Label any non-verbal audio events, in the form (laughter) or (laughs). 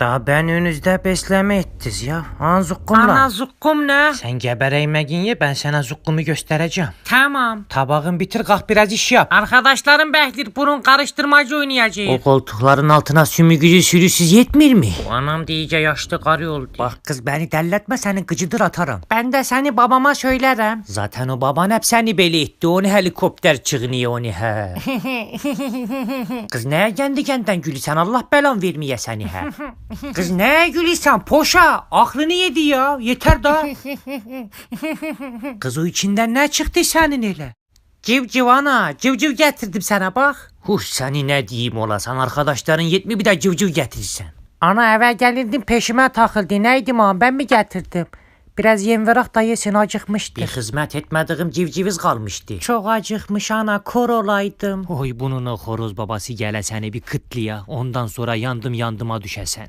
Daha ben önünüzde besleme ettiniz ya. An zukkumla. Ana zukkum ne? Sen gebereymeyin ye ben sana zukkumu göstereceğim. Tamam. Tabağın bitir kalk biraz iş yap. Arkadaşlarım beklir burun karıştırmacı oynayacağız. O koltukların altına sümüğü sürüsüz yetmiyor mi? Bu anam iyice yaşlı karı oldu. Bak kız beni delletme senin gıcıdır atarım. Ben de seni babama söylerim. Zaten o baban hep seni beli etti. Onu helikopter çıkınıyor onu he. (laughs) Kız neye kendi kendinden gülüsen Allah belan vermeye seni he. (laughs) Kız neye gülüsen poşa aklını yedi ya yeter da. (laughs) Kız o içinden ne çıktı senin öyle? Civciv ana civciv getirdim sana bak. Huh seni ne diyeyim olasan arkadaşların yetmi bir de civciv getirsen. Ana eve gelirdim peşime takıldı. Neydi man ben mi getirdim? Biraz yem verak da yesin Bir hizmet etmediğim civciviz kalmıştı. Çok acıkmış ana kor olaydım. Oy bunun o horoz babası gele seni bir kıtlıya ondan sonra yandım yandıma düşesen.